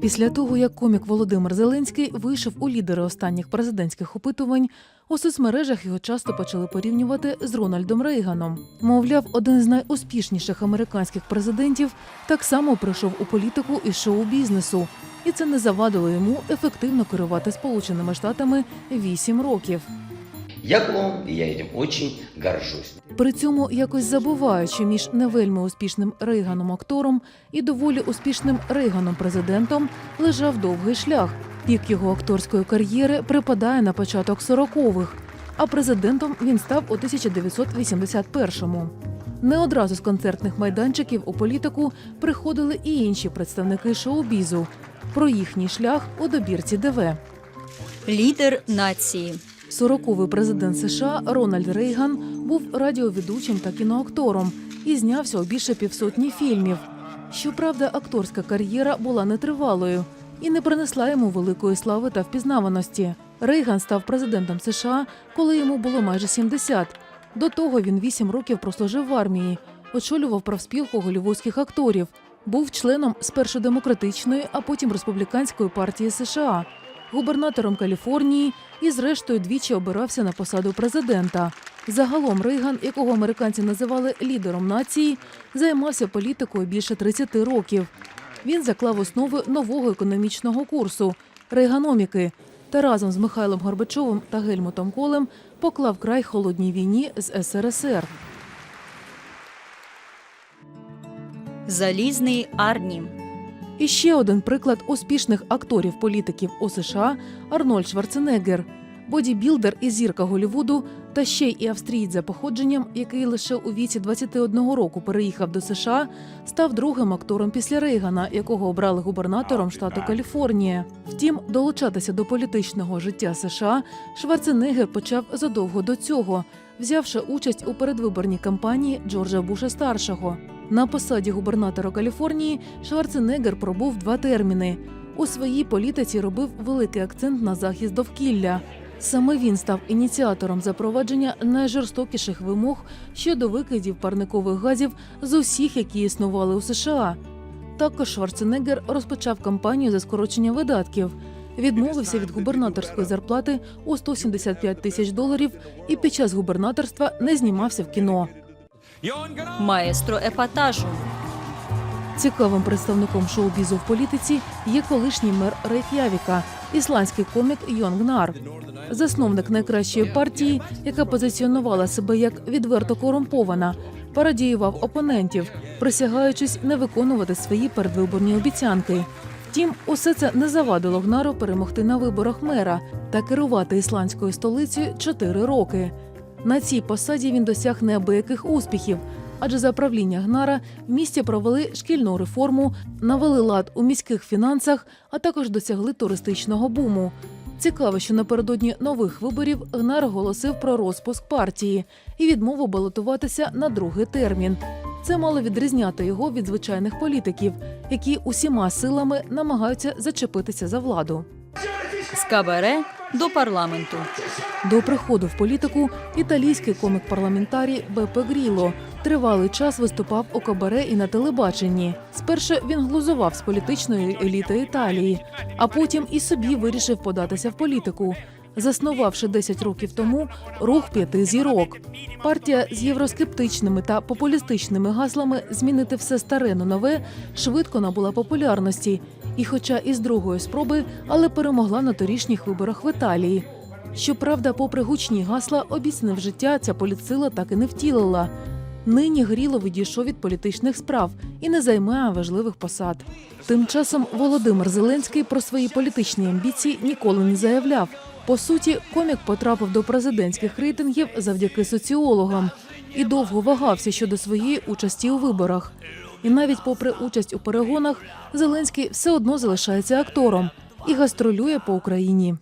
Після того, як комік Володимир Зеленський вийшов у лідери останніх президентських опитувань, у соцмережах його часто почали порівнювати з Рональдом Рейганом. Мовляв, один з найуспішніших американських президентів так само прийшов у політику і шоу-бізнесу, і це не завадило йому ефективно керувати Сполученими Штатами 8 років. Я клоун, и я этим очень горжусь. При цьому якось забувають, що між не вельми успішним Рейганом актором і доволі успішним Рейганом президентом лежав довгий шлях. Пік його акторської кар'єри припадає на початок 40-х, а президентом він став у 1981-му. Не одразу з концертних майданчиків у політику приходили і інші представники шоу-бізу. Про їхній шлях у добірці ДВ. Лідер нації. 40-й президент США Рональд Рейган був радіоведучим та кіноактором і знявся у більше півсотні фільмів. Щоправда, акторська кар'єра була нетривалою і не принесла йому великої слави та впізнаваності. Рейган став президентом США, коли йому було майже 70. До того він 8 років прослужив в армії, очолював профспілку голівудських акторів, був членом спершу демократичної, а потім республіканської партії США, губернатором Каліфорнії і, зрештою, двічі обирався на посаду президента. Загалом Рейган, якого американці називали лідером нації, займався політикою більше 30 років. Він заклав основи нового економічного курсу рейганоміки та разом з Михайлом Горбачовим та Гельмутом Колем поклав край холодній війні з СРСР. Залізний Арні. І ще один приклад успішних акторів-політиків у США Арнольд Шварценеггер, бодібілдер і зірка Голлівуду, та ще й і австрієць за походженням, який лише у віці 21 року переїхав до США, став другим актором після Рейгана, якого обрали губернатором штату Каліфорнія. Втім, долучатися до політичного життя США Шварценеггер почав задовго до цього, взявши участь у передвиборній кампанії Джорджа Буша старшого. На посаді губернатора Каліфорнії Шварценеггер пробув два терміни. У своїй політиці робив великий акцент на захист довкілля. Саме він став ініціатором запровадження найжорстокіших вимог щодо викидів парникових газів з усіх, які існували у США. Також Шварценеггер розпочав кампанію за скорочення видатків, відмовився від губернаторської зарплати у 175 тисяч доларів і під час губернаторства не знімався в кіно. Маестро епатажу. Цікавим представником шоу-бізу в політиці є колишній мер Рейк'явіка, ісландський комік Йон Гнар, засновник найкращої партії, яка позиціонувала себе як відверто корумпована, парадіював опонентів, присягаючись не виконувати свої передвиборні обіцянки. Втім, усе це не завадило Гнару перемогти на виборах мера та керувати ісландською столицею чотири роки. На цій посаді він досяг неабияких успіхів, адже за правління Гнара в місті провели шкільну реформу, навели лад у міських фінансах, а також досягли туристичного буму. Цікаво, що напередодні нових виборів Гнар оголосив про розпуск партії і відмову балотуватися на другий термін. Це мало відрізняти його від звичайних політиків, які усіма силами намагаються зачепитися за владу. З кабаре до парламенту. До приходу в політику італійський комік-парламентарій Бепе Гріло тривалий час виступав у кабаре і на телебаченні. Спершу він глузував з політичної еліти Італії, а потім і собі вирішив податися в політику. Заснувавши 10 років тому рух п'яти зірок. Партія з євроскептичними та популістичними гаслами змінити все старе на нове швидко набула популярності. І, хоча із другої спроби, але перемогла на торішніх виборах в Італії. Щоправда, попри гучні гасла, обіцяне в життя ця політсила так і не втілила. Нині Гріло відійшов від політичних справ і не займає важливих посад. Тим часом Володимир Зеленський про свої політичні амбіції ніколи не заявляв. По суті, комік потрапив до президентських рейтингів завдяки соціологам і довго вагався щодо своєї участі у виборах. І навіть попри участь у перегонах, Зеленський все одно залишається актором і гастролює по Україні.